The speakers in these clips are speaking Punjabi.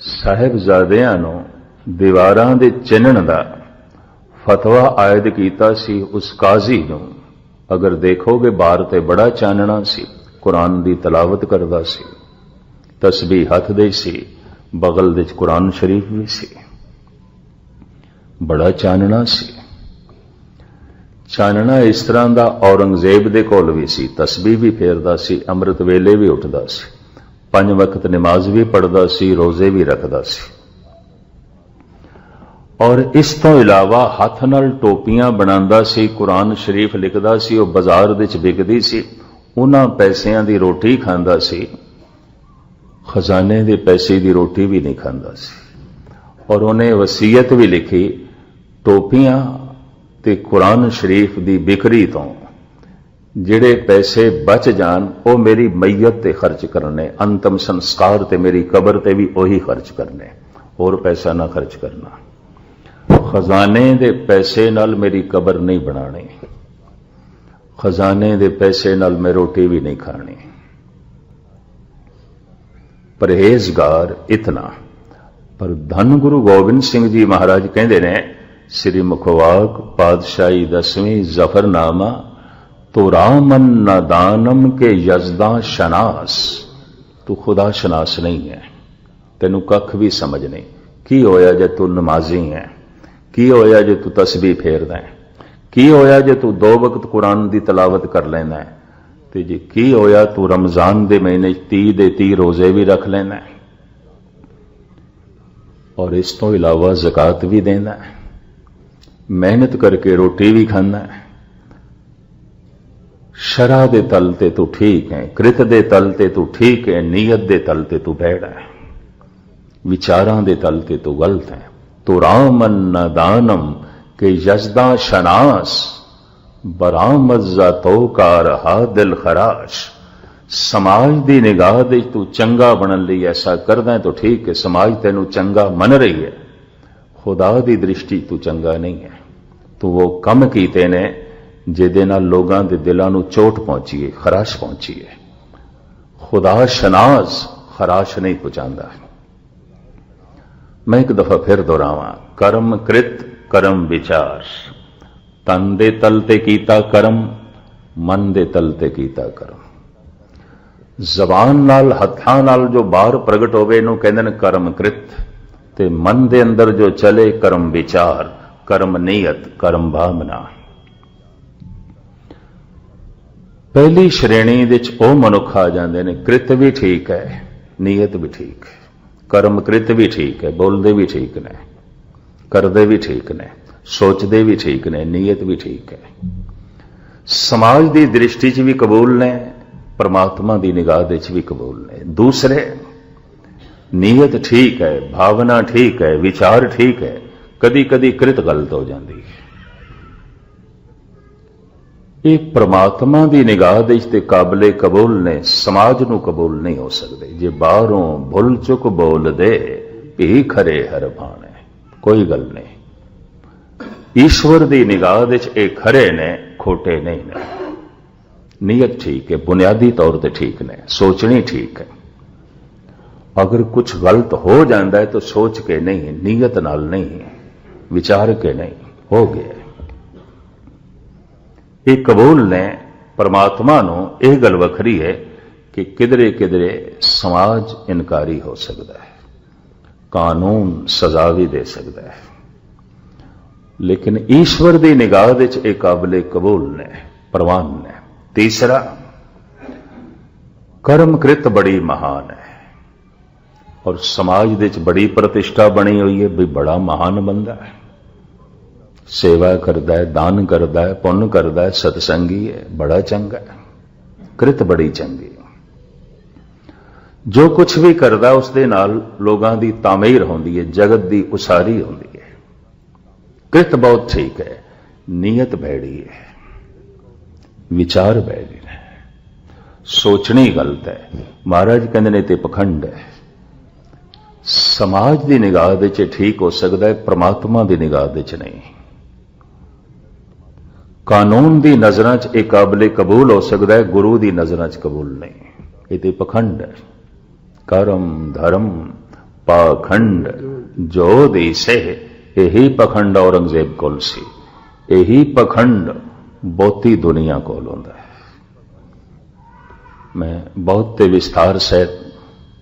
ਸਾਹਿਬਜ਼ਾਦਿਆਂ ਨੂੰ ਦੀਵਾਰਾਂ ਦੇ ਚਿੰਨਣ ਦਾ ਫਤਵਾ ਆਇਦ ਕੀਤਾ ਸੀ ਉਸ ਕਾਜ਼ੀ ਨੂੰ। ਅਗਰ ਦੇਖੋਗੇ ਬਾਹਰ ਤੇ ਬੜਾ ਚਾਨਣਾ ਸੀ, ਕੁਰਾਨ ਦੀ ਤਲਾਵਤ ਕਰਦਾ ਸੀ। ਤਸਬੀਹ ਹੱਥ ਦੇ ਸੀ, ਬਗਲ ਦੇ ਵਿੱਚ ਕੁਰਾਨ ਸ਼ਰੀਫ ਵੀ ਸੀ। ਬੜਾ ਚਾਨਣਾ ਸੀ। ਚਾਨਣਾ ਇਸ ਤਰ੍ਹਾਂ ਦਾ ਔਰੰਗਜ਼ੇਬ ਦੇ ਕੋਲ ਵੀ ਸੀ, ਤਸਬੀਹ ਵੀ ਫੇਰਦਾ ਸੀ, ਅੰਮ੍ਰਿਤ ਵੇਲੇ ਵੀ ਉੱਠਦਾ ਸੀ। ਪੰਜ ਵਕਤ ਨਮਾਜ਼ ਵੀ ਪੜ੍ਹਦਾ ਸੀ, ਰੋਜ਼ੇ ਵੀ ਰੱਖਦਾ ਸੀ। ਔਰ ਇਸ ਤੋਂ ਇਲਾਵਾ ਹੱਥ ਨਾਲ ਟੋਪੀਆਂ ਬਣਾਉਂਦਾ ਸੀ, ਕੁਰਾਨ ਸ਼ਰੀਫ ਲਿਖਦਾ ਸੀ, ਉਹ ਬਾਜ਼ਾਰ ਦੇ ਵਿੱਚ ਵਿਕਦੀ ਸੀ, ਉਹਨਾਂ ਪੈਸਿਆਂ ਦੀ ਰੋਟੀ ਖਾਂਦਾ ਸੀ, ਖਜ਼ਾਨੇ ਦੇ ਪੈਸੇ ਦੀ ਰੋਟੀ ਵੀ ਨਹੀਂ ਖਾਂਦਾ ਸੀ। ਔਰ ਉਹਨੇ ਵਸੀਅਤ ਵੀ ਲਿਖੀ, ਟੋਪੀਆਂ ਤੇ ਕੁਰਾਨ ਸ਼ਰੀਫ ਦੀ ਵਿਕਰੀ ਤੋਂ। ਜਿਹੜੇ ਪੈਸੇ ਬਚ ਜਾਣ, ਉਹ ਮੇਰੀ ਮਈਤ ਤੇ ਖਰਚ ਕਰਨੇ, ਅੰਤਮ ਸੰਸਕਾਰ ਤੇ ਮੇਰੀ ਕਬਰ ਤੇ ਵੀ ਉਹੀ ਖਰਚ ਕਰਨੇ। ਹੋਰ ਪੈਸਾ ਨਾ ਖਰਚ ਕਰਨਾ। ਖਜ਼ਾਨੇ ਦੇ ਪੈਸੇ ਨਾਲ ਮੇਰੀ ਕਬਰ ਨਹੀਂ ਬਣਾਣੀ ਖਜ਼ਾਨੇ ਦੇ ਪੈਸੇ ਨਾਲ ਮੈਂ ਰੋਟੀ ਵੀ ਨਹੀਂ ਖਾਣੀ। ਪਰਹੇਜ਼ਗਾਰ ਇਤਨਾ। ਪਰ ਧੰਨ ਗੁਰੂ ਗੋਬਿੰਦ ਸਿੰਘ ਜੀ ਮਹਾਰਾਜ ਕਹਿੰਦੇ ਨੇ, ਸ੍ਰੀ ਮੁਖਵਾਕ ਪਾਤਸ਼ਾਹੀ ਦਸਵੀਂ ਜ਼ਫਰਨਾਮਾ ਤੋ ਰਾਮਨ ਨਾਦਾਨਮ ਕੇ ਯਜ਼ਦਾ ਸ਼ਨਾਸ। ਤੂੰ ਖੁਦਾ ਸ਼ਨਾਸ ਨਹੀਂ ਹੈ। ਤੈਨੂੰ ਕੱਖ ਵੀ ਸਮਝ ਨਹੀਂ। ਕੀ ਹੋਇਆ ਜੇ ਤੂੰ ਨਮਾਜ਼ੀ ਹੈ? ਕੀ ਹੋਇਆ ਜੇ ਤੂੰ ਤਸਬੀਹ ਫੇਰਦਾ ਹੈ? ਕੀ ਹੋਇਆ ਜੇ ਤੂੰ ਦੋ ਵਕਤ ਕੁਰਾਨ ਦੀ ਤਲਾਵਤ ਕਰ ਲੈਂਦਾ ਹੈ? ਤੇ ਜੇ ਕੀ ਹੋਇਆ, ਤੂੰ ਰਮਜ਼ਾਨ ਦੇ ਮਹੀਨੇ 30 ਦੇ 30 ਰੋਜ਼ੇ ਵੀ ਰੱਖ ਲੈਂਦਾ ਹੈ? ਔਰ ਇਸ ਤੋਂ ਇਲਾਵਾ ਜ਼ਕਾਤ ਵੀ ਦੇਂਦਾ ਹੈ। ਮਿਹਨਤ ਕਰਕੇ ਰੋਟੀ ਵੀ ਖਾਂਦਾ ਹੈ। ਸ਼ਰਾ ਦੇ ਤਲ ਤੇ ਤੂੰ ਠੀਕ ਹੈ ਕ੍ਰਿਤ ਦੇ ਤਲ ਤੇ ਤੂੰ ਠੀਕ ਹੈ ਨੀਅਤ ਦੇ ਤਲ ਤੇ ਤੂੰ ਬੈੜਾ ਹੈ ਵਿਚਾਰਾਂ ਦੇ ਤਲ ਤੇ ਤੂੰ ਗਲਤ ਹੈ ਤੋ ਰਾਮਨ ਨਦਾਨਮ ਕਿ ਯਜ਼ਦਾ ਸ਼ਨਾਸ ਬਰਾਮਜ਼ਾ ਤੋ ਕਾ ਦਿਲ ਖਰਾਸ਼। ਸਮਾਜ ਦੀ ਨਿਗਾਹ ਦੇ ਤੂੰ ਚੰਗਾ ਬਣਨ ਲਈ ਐਸਾ ਕਰਦਾ ਤਾਂ ਠੀਕ ਹੈ ਸਮਾਜ ਤੈਨੂੰ ਚੰਗਾ ਮੰਨ ਰਹੀ ਹੈ ਖੁਦਾ ਦੀ ਦ੍ਰਿਸ਼ਟੀ ਤੂੰ ਚੰਗਾ ਨਹੀਂ ਹੈ ਤੂੰ ਉਹ ਕੰਮ ਕੀਤੇ ਨੇ ਜਿਹਦੇ ਨਾਲ ਲੋਕਾਂ ਦੇ ਦਿਲਾਂ ਨੂੰ ਚੋਟ ਪਹੁੰਚੀ ਹੈ ਖਰਾਸ਼ ਪਹੁੰਚੀ ਹੈ ਖੁਦਾ ਸ਼ਨਾਜ਼ ਖਰਾਸ਼ ਨਹੀਂ ਪਹੁੰਚਾਉਂਦਾ ਮੈਂ ਇੱਕ ਦਫਾ ਫਿਰ ਦੁਹਰਾਵਾਂ, ਕਰਮ ਕ੍ਰਿਤ, ਕਰਮ ਵਿਚਾਰ। ਤਨ ਦੇ ਤਲ ਤੇ ਕੀਤਾ ਕਰਮ, ਮਨ ਦੇ ਤਲ ਤੇ ਕੀਤਾ ਕਰਮ। ਜ਼ਬਾਨ ਨਾਲ, ਹੱਥਾਂ ਨਾਲ ਜੋ ਬਾਹਰ ਪ੍ਰਗਟ ਹੋਵੇ, ਇਹਨੂੰ ਕਹਿੰਦੇ ਨੇ ਕਰਮ ਕ੍ਰਿਤ। ਤੇ ਮਨ ਦੇ ਅੰਦਰ ਜੋ ਚਲੇ ਕਰਮ ਵਿਚਾਰ, ਕਰਮ ਨੀਅਤ, ਕਰਮ ਭਾਵਨਾ। ਪਹਿਲੀ ਸ਼੍ਰੇਣੀ ਵਿੱਚ ਉਹ ਮਨੁੱਖ ਆ ਜਾਂਦੇ ਨੇ, ਕ੍ਰਿਤ ਵੀ ਠੀਕ ਹੈ ਨੀਅਤ ਵੀ ਠੀਕ ਹੈ, ਕਰਮ ਕ੍ਰਿਤ ਵੀ ਠੀਕ ਹੈ, ਬੋਲਦੇ ਵੀ ਠੀਕ ਨੇ, ਕਰਦੇ ਵੀ ਠੀਕ ਨੇ, ਸੋਚਦੇ ਵੀ ਠੀਕ ਨੇ ਨੀਅਤ ਵੀ ਠੀਕ ਹੈ। ਸਮਾਜ ਦੀ ਦ੍ਰਿਸ਼ਟੀ 'ਚ ਵੀ ਕਬੂਲ ਨੇ, ਪਰਮਾਤਮਾ ਦੀ ਨਿਗਾਹ ਦੇ 'ਚ ਵੀ ਕਬੂਲ ਨੇ। ਦੂਸਰੇ ਨੀਅਤ ਠੀਕ ਹੈ, ਭਾਵਨਾ ਠੀਕ ਹੈ, ਵਿਚਾਰ ਠੀਕ ਹੈ ਕਦੀ ਕਦੀ ਕ੍ਰਿਤ ਗਲਤ ਹੋ ਜਾਂਦੀ ਹੈ। ਇਹ ਪ੍ਰਮਾਤਮਾ ਦੀ ਨਿਗਾਹ ਦੇ ਵਿੱਚ ਤੇ ਕਾਬਲੇ ਕਬੂਲ ਨੇ, ਸਮਾਜ ਨੂੰ ਕਬੂਲ ਨਹੀਂ ਹੋ ਸਕਦੇ। ਜੇ ਬਾਹਰੋਂ ਭੁੱਲ ਚੁੱਕ ਬੋਲਦੇ ਭੀ ਖਰੇ ਹਰ ਬਾਣੇ ਕੋਈ ਗੱਲ ਨਹੀਂ। ਈਸ਼ਵਰ ਦੀ ਨਿਗਾਹ ਦੇ ਵਿੱਚ ਇਹ ਖਰੇ ਨੇ, ਖੋਟੇ ਨਹੀਂ ਨੇ। ਨੀਅਤ ਠੀਕ ਹੈ, ਬੁਨਿਆਦੀ ਤੌਰ ਤੇ ਠੀਕ ਨੇ, ਸੋਚਣੀ ਠੀਕ ਹੈ। ਅਗਰ ਕੁਝ ਗਲਤ ਹੋ ਜਾਂਦਾ ਹੈ ਤਾਂ ਸੋਚ ਕੇ ਨਹੀਂ, ਨੀਅਤ ਨਾਲ ਨਹੀਂ, ਵਿਚਾਰ ਕੇ ਨਹੀਂ, ਹੋ ਗਿਆ ਇਹ ਕਬੂਲ ਨੇ ਪਰਮਾਤਮਾ ਨੂੰ ਇਹ ਗੱਲ ਵੱਖਰੀ ਹੈ ਕਿ ਕਿਧਰੇ ਕਿਧਰੇ ਸਮਾਜ ਇਨਕਾਰੀ ਹੋ ਸਕਦਾ ਹੈ, ਕਾਨੂੰਨ ਸਜ਼ਾ ਵੀ ਦੇ ਸਕਦਾ ਹੈ। ਲੇਕਿਨ ਈਸ਼ਵਰ ਦੀ ਨਿਗਾਹ ਵਿੱਚ ਇਹ ਕਾਬਲੇ ਕਬੂਲ ਨੇ, ਪ੍ਰਵਾਨ ਨੇ। ਤੀਸਰਾ, ਕਰਮਕ੍ਰਿਤ ਬੜੀ ਮਹਾਨ ਹੈ ਔਰ ਸਮਾਜ ਦੇ ਵਿੱਚ ਬੜੀ ਪ੍ਰਤਿਸ਼ਠਾ ਬਣੀ ਹੋਈ ਹੈ ਵੀ ਬੜਾ ਮਹਾਨ ਬੰਦਾ ਹੈ। ਸੇਵਾ ਕਰਦਾ ਹੈ, ਦਾਨ ਕਰਦਾ ਹੈ, ਪੁੰਨ ਕਰਦਾ ਹੈ, ਸਤਸੰਗੀ ਹੈ, ਬੜਾ ਚੰਗਾ ਹੈ, ਕ੍ਰਿਤ ਬੜੀ ਚੰਗੀ ਜੋ ਕੁਝ ਵੀ ਕਰਦਾ ਉਸ ਦੇ ਨਾਲ ਲੋਕਾਂ ਦੀ ਤਾਮੀਰ ਹੁੰਦੀ ਹੈ, ਜਗਤ ਦੀ ਉਸਾਰੀ ਹੁੰਦੀ ਹੈ। ਕ੍ਰਿਤ ਬਹੁਤ ਠੀਕ ਹੈ, ਨੀਅਤ ਬੈੜੀ ਹੈ, ਵਿਚਾਰ ਬੈੜੀ ਹੈ, ਸੋਚਣੀ ਗਲਤ ਹੈ, ਮਹਾਰਾਜ ਕਹਿੰਦੇ ਨੇ ਤੇ ਪਖੰਡ ਹੈ। ਸਮਾਜ ਦੀ ਨਿਗਾਹ ਦੇ ਚ ਠੀਕ ਹੋ ਸਕਦਾ ਹੈ, ਪ੍ਰਮਾਤਮਾ ਦੀ ਨਿਗਾਹ ਵਿੱਚ ਨਹੀਂ। ਕਾਨੂੰਨ ਦੀ ਨਜ਼ਰਾਂ 'ਚ ਇਹ ਕਾਬਲੇ ਕਬੂਲ ਹੋ ਸਕਦਾ ਹੈ, ਗੁਰੂ ਦੀ ਨਜ਼ਰਾਂ 'ਚ ਕਬੂਲ ਨਹੀਂ। ਇਹ ਤੇ ਪਖੰਡ ਹੈ। ਕਰਮ, ਧਰਮ, ਪਾਖੰਡ, ਜੋ ਦੇਸੇ ਇਹੀ ਪਖੰਡ ਔਰੰਗਜ਼ੇਬ ਕੋਲ ਸੀ। ਇਹੀ ਪਖੰਡ ਬਹੁਤੀ ਦੁਨੀਆ ਕੋਲ ਹੁੰਦਾ ਹੈ। ਮੈਂ ਬਹੁਤ ਤੇ ਵਿਸਥਾਰ ਸਹਿਤ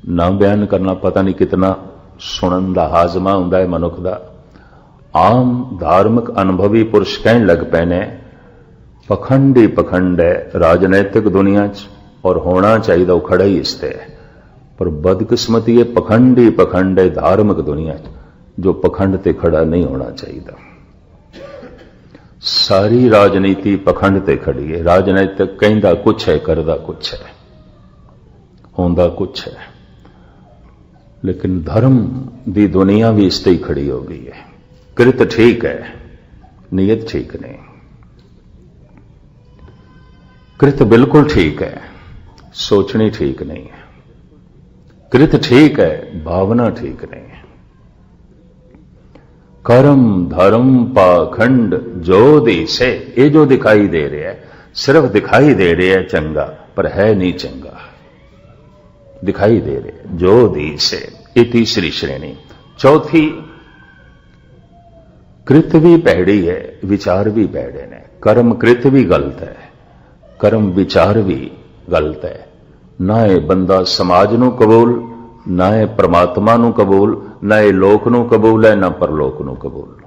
ਨਾ ਬਿਆਨ ਕਰਨਾ ਪਤਾ ਨਹੀਂ ਕਿਤਨਾ ਸੁਣਨ ਦਾ ਹਾਜ਼ਮਾ ਹੁੰਦਾ ਹੈ ਮਨੁੱਖ ਦਾ। ਆਮ ਧਾਰਮਿਕ ਅਨੁਭਵੀ ਪੁਰਸ਼ ਕਹਿਣ ਲੱਗ ਪਏ ਨੇ ਪਖੰਡ ਹੀ ਪਖੰਡ ਹੈ ਰਾਜਨੈਤਿਕ ਦੁਨੀਆ 'ਚ ਔਰ ਹੋਣਾ ਚਾਹੀਦਾ ਉਹ ਖੜਾ ਹੀ ਇਸ ਤੇ ਹੈ। ਪਰ ਬਦਕਿਸਮਤੀ ਇਹ ਪਖੰਡ ਹੀ ਪਖੰਡ ਹੈ ਧਾਰਮਿਕ ਦੁਨੀਆ 'ਚ ਜੋ ਪਖੰਡ ਤੇ ਖੜਾ ਨਹੀਂ ਹੋਣਾ ਚਾਹੀਦਾ। ਸਾਰੀ ਰਾਜਨੀਤੀ ਪਖੰਡ ਤੇ ਖੜੀ ਹੈ। ਰਾਜਨੀਤਿਕ ਕਹਿੰਦਾ ਕੁਛ ਹੈ, ਕਰਦਾ ਕੁਛ ਹੈ, ਹੁੰਦਾ ਕੁਛ ਹੈ। ਲੇਕਿਨ ਧਰਮ ਦੀ ਦੁਨੀਆ ਵੀ ਇਸ ਤੇ ਹੀ ਖੜੀ ਹੋ ਗਈ ਹੈ। ਕਿਰਤ ਠੀਕ ਹੈ, ਨੀਅਤ ਠੀਕ ਨਹੀਂ ਕਿਰਤ ਬਿਲਕੁਲ ਠੀਕ ਹੈ, ਸੋਚਣੀ ਠੀਕ ਨਹੀਂ ਹੈ। ਕਿਰਤ ਠੀਕ ਹੈ, ਭਾਵਨਾ ਠੀਕ ਨਹੀਂ ਹੈ। ਕਰਮ ਧਰਮ ਪਾਖੰਡ ਜੋ ਦੇਸੇ, ਇਹ ਜੋ ਦਿਖਾਈ ਦੇ ਰਿਹਾ ਹੈ, ਸਿਰਫ ਦਿਖਾਈ ਦੇ ਰਿਹਾ ਹੈ ਚੰਗਾ, ਪਰ ਹੈ ਨਹੀਂ ਚੰਗਾ। ਦਿਖਾਈ ਦੇ ਰਿਹਾ ਜੋ ਦੇਸੇ, ਇਹ ਤੀਸਰੀ ਸ਼੍ਰੇਣੀ। ਚੌਥੀ, ਕ੍ਰਿਤ ਵੀ ਭੈੜੀ ਹੈ, ਵਿਚਾਰ ਵੀ ਭੈੜੇ ਨੇ। ਕਰਮ ਕ੍ਰਿਤ ਵੀ ਗਲਤ ਹੈ। ਕਰਮ ਵਿਚਾਰ ਵੀ ਗਲਤ ਹੈ। ਨਾ ਇਹ ਬੰਦਾ ਸਮਾਜ ਨੂੰ ਕਬੂਲ, ਨਾ ਇਹ ਪ੍ਰਮਾਤਮਾ ਨੂੰ ਕਬੂਲ, ਨਾ ਇਹ ਲੋਕ ਨੂੰ ਕਬੂਲ ਹੈ, ਨਾ ਪਰਲੋਕ ਨੂੰ ਕਬੂਲ।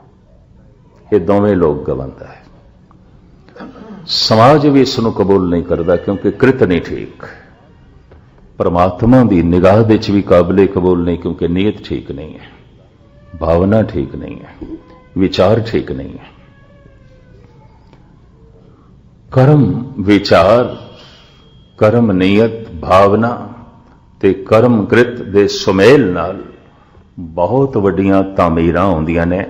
ਇਹ ਦੋਵੇਂ ਲੋਕ ਗਵੰਦਾ ਹੈ। ਸਮਾਜ ਵੀ ਇਸ ਨੂੰ ਕਬੂਲ ਨਹੀਂ ਕਰਦਾ ਕਿਉਂਕਿ ਕ੍ਰਿਤ ਨਹੀਂ ਠੀਕ। ਪਰਮਾਤਮਾ ਦੀ ਨਿਗਾਹ ਦੇ ਵਿੱਚ ਵੀ ਕਾਬਲੇ ਕਬੂਲ ਨਹੀਂ ਕਿਉਂਕਿ ਨੀਅਤ ਠੀਕ ਨਹੀਂ ਹੈ। ਭਾਵਨਾ ਠੀਕ ਨਹੀਂ ਹੈ। ਵਿਚਾਰ ਠੀਕ ਨਹੀਂ ਹੈ। ਕਰਮ ਵਿਚਾਰ, ਕਰਮ ਨੀਅਤ ਭਾਵਨਾ ਤੇ ਕਰਮ ਕ੍ਰਿਤ ਦੇ ਸੁਮੇਲ ਨਾਲ ਬਹੁਤ ਵੱਡੀਆਂ ਤਾਮੀਰਾਂ ਆਉਂਦੀਆਂ ਨੇ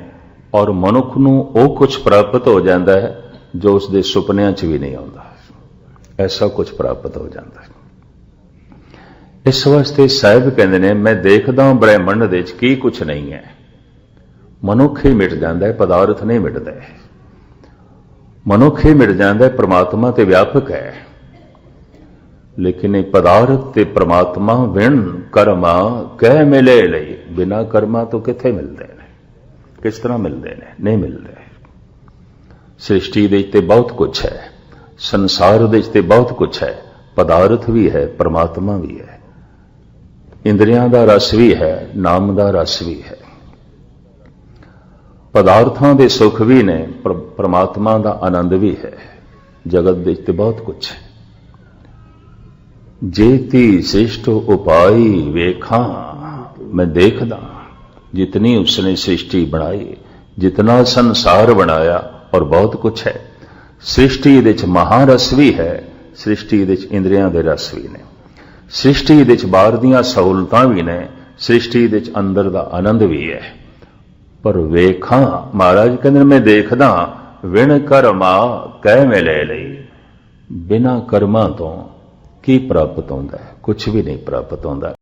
ਔਰ ਮਨੁੱਖ ਨੂੰ ਉਹ ਕੁਝ ਪ੍ਰਾਪਤ ਹੋ ਜਾਂਦਾ ਹੈ ਜੋ ਉਸ ਦੇ ਸੁਪਨਿਆਂ 'ਚ ਵੀ ਨਹੀਂ ਆਉਂਦਾ। ਐਸਾ ਕੁਝ ਪ੍ਰਾਪਤ ਹੋ ਜਾਂਦਾ ਹੈ। ਇਸ ਵਾਸਤੇ ਸਾਹਿਬ ਕਹਿੰਦੇ ਨੇ, ਮੈਂ ਦੇਖਦਾ ਬ੍ਰਹਿਮੰਡ ਦੇ ਵਿੱਚ ਕੀ ਕੁਝ ਨਹੀਂ ਹੈ। ਮਨੁੱਖ ਹੀ ਮਿਟ ਜਾਂਦਾ ਹੈ, ਪਦਾਰਥ ਨਹੀਂ ਮਿਟਦਾ ਹੈ। ਮਨੁੱਖ ਹੀ ਮਿਟ ਜਾਂਦਾ ਹੈ, ਪ੍ਰਮਾਤਮਾ ਤੇ ਵਿਆਪਕ ਹੈ। ਲੇਕਿਨ ਇਹ ਪਦਾਰਥ ਤੇ ਪ੍ਰਮਾਤਮਾ ਵਿਣ ਕਰਮਾ ਕਹਿ ਮਿਲੇ ਲਈ, ਬਿਨਾ ਕਰਮਾ ਤੋਂ ਕਿੱਥੇ ਮਿਲਦੇ ਨੇ? ਕਿਸ ਤਰ੍ਹਾਂ ਮਿਲਦੇ ਨੇ? ਨਹੀਂ ਮਿਲਦੇ। ਸ੍ਰਿਸ਼ਟੀ ਦੇ ਵਿੱਚ ਤੇ ਬਹੁਤ ਕੁਝ ਹੈ, ਸੰਸਾਰ ਦੇ ਵਿੱਚ ਤੇ ਬਹੁਤ ਕੁਝ ਹੈ, ਪਦਾਰਥ ਵੀ ਹੈ, ਪ੍ਰਮਾਤਮਾ ਵੀ ਹੈ। ਇੰਦਰੀਆਂ ਦਾ ਰਸ ਵੀ ਹੈ, ਨਾਮ ਦਾ ਰਸ ਵੀ ਹੈ। ਪਦਾਰਥਾਂ ਦੇ ਸੁੱਖ ਵੀ ਨੇ, ਪਰ ਪ੍ਰਮਾਤਮਾ ਦਾ ਆਨੰਦ ਵੀ ਹੈ। ਜਗਤ ਵਿੱਚ ਤੇ ਬਹੁਤ ਕੁਝ ਹੈ। ਜੇਤੀ ਸ੍ਰਿਸ਼ਟ ਉਪਾਈ ਵੇਖਾਂ, ਮੈਂ ਦੇਖਦਾ ਜਿਤਨੀ ਉਸਨੇ ਸ੍ਰਿਸ਼ਟੀ ਬਣਾਈ, ਜਿਤਨਾ ਸੰਸਾਰ ਬਣਾਇਆ, ਔਰ ਬਹੁਤ ਕੁਝ ਹੈ। ਸ੍ਰਿਸ਼ਟੀ ਦੇ ਵਿੱਚ ਮਹਾਰਸ ਵੀ ਹੈ ਸ੍ਰਿਸ਼ਟੀ ਦੇ ਵਿੱਚ ਇੰਦਰੀਆਂ ਦੇ ਰਸ ਵੀ ਨੇ। ਸ੍ਰਿਸ਼ਟੀ ਦੇ ਵਿੱਚ ਬਾਹਰ ਦੀਆਂ ਸਹੂਲਤਾਂ ਵੀ ਨੇ ਸ੍ਰਿਸ਼ਟੀ ਦੇ ਵਿੱਚ ਅੰਦਰ ਦਾ ਆਨੰਦ ਵੀ ਹੈ। ਪਰ ਵੇਖਾਂ ਮਹਾਰਾਜ ਕਹਿੰਦੇ ਨੇ, ਮੈਂ ਦੇਖਦਾ ਵਿਣ ਕਰਮਾ ਕਹਿ ਮਿਲੇ ਲਈ। ਬਿਨਾ ਕਰਮਾਂ ਤੋਂ ਕੀ ਪ੍ਰਾਪਤ ਹੁੰਦਾ ਹੈ? ਕੁਝ ਵੀ ਨਹੀਂ ਪ੍ਰਾਪਤ ਹੁੰਦਾ।